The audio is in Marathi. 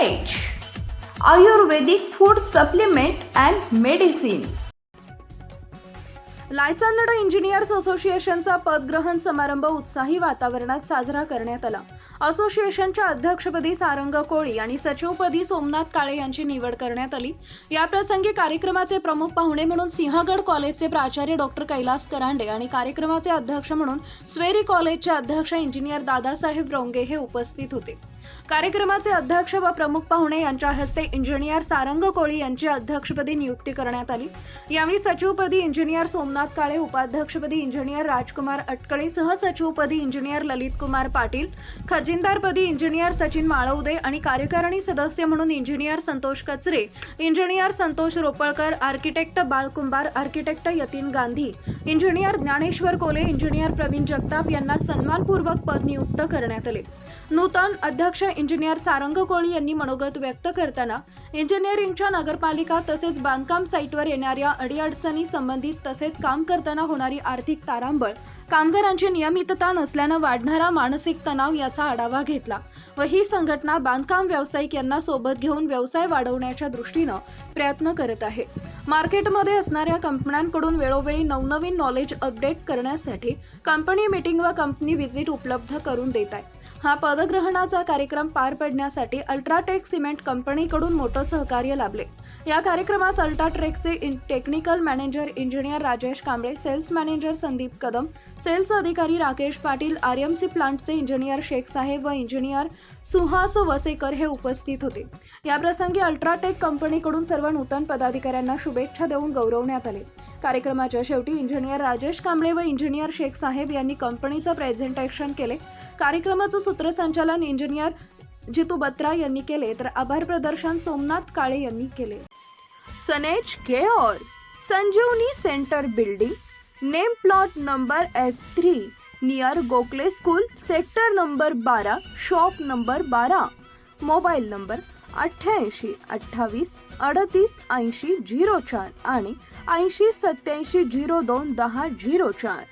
Ayurvedic food supplement and medicine licensed engineers असोसिएशनचा पदग्रहण समारंभ उत्साही वातावरणात साजरा करण्यात आला. असोसिएशनच्या अध्यक्षपदी सारंग कोळी आणि सचिवपदी सोमनाथ काळे यांची निवड करण्यात आली. याप्रसंगी कार्यक्रमाचे प्रमुख पाहुणे म्हणून सिंहगड कॉलेजचे प्राचार्य डॉक्टर कैलास करांडे आणि कार्यक्रमाचे अध्यक्ष म्हणून स्वेरी कॉलेजचे अध्यक्ष इंजिनियर दादासाहेब रोंगे हे उपस्थित होते. कार्यक्रमाचे अध्यक्ष व प्रमुख पाहुणे यांच्या हस्ते इंजिनियर सारंग कोळी यांची अध्यक्षपदी नियुक्ती करण्यात आली. यावेळी सचिवपदी इंजिनियर सोमनाथ काळे उपाध्यक्षपदी इंजिनियर राजकुमार अटकळे सहसचिवपदी इंजिनियर ललित कुमार पाटील खजिनदारपदी इंजिनियर सचिन माळवदे आणि कार्यकारिणी सदस्य म्हणून engineer Santosh Kachare engineer Santosh Ropalkar architect Balkumbhar architect Yatin Gandhi engineer Dnyaneshwar Kole engineer Pravin Jagtap यांना सन्मानपूर्वक पद नियुक्त करण्यात आले. नूतन अध्यक्ष इंजिनियर सारंग कोळी यांनी मनोगत व्यक्त करताना इंजिनिअरिंगच्या नगरपालिका तसेच बांधकाम साईटवर येणाऱ्या अडीअडचणी संबंधित तसेच काम करताना होणारी आर्थिक तारांबळ कामगारांची नियमितता नसल्यानं वाढणारा मानसिक तणाव याचा आढावा घेतला व ही संघटना बांधकाम व्यावसायिक यांना सोबत घेऊन व्यवसाय वाढवण्याच्या दृष्टीनं प्रयत्न करत आहे. मार्केटमध्ये असणाऱ्या कंपन्यांकडून वेळोवेळी नवनवीन नॉलेज अपडेट करण्यासाठी कंपनी मीटिंग व कंपनी व्हिजिट उपलब्ध करून देत आहे. हा पदग्रहणाचा कार्यक्रम पार पडण्यासाठी अल्ट्राटेक सिमेंट कंपनीकडून मोठं सहकार्य लाभले. या कार्यक्रमास अल्ट्राटेकचे in- technical manager engineer Rajesh Kamble sales manager Sandeep Kadam sales अधिकारी Rakesh Patil R M C प्लांटचे इंजिनियर शेख साहेब व इंजिनियर सुहास वसेकर हे उपस्थित होते. याप्रसंगी अल्ट्राटेक कंपनीकडून सर्व नूतन पदाधिकाऱ्यांना शुभेच्छा देऊन गौरवण्यात आले. कार्यक्रमाच्या शेवटी इंजिनियर राजेश कांबळे व इंजिनियर शेख साहेब यांनी कंपनीचं प्रेझेंटेशन केले. कार्यक्रमाचं सूत्रसंचालन इंजिनियर जितू बत्रा यांनी केले तर आभार प्रदर्शन सोमनाथ काळे यांनी केले. सनेज घेओर Sanjeevani center building name plot number F three near Gokhale school sector number बारा शॉप नंबर बारा मोबाईल नंबर अठ्ठ्याऐंशी अठ्ठावीस अडतीस ऐंशी झिरो चार आणि ऐंशी सत्याऐंशी झिरो दोन दहा झिरो चार.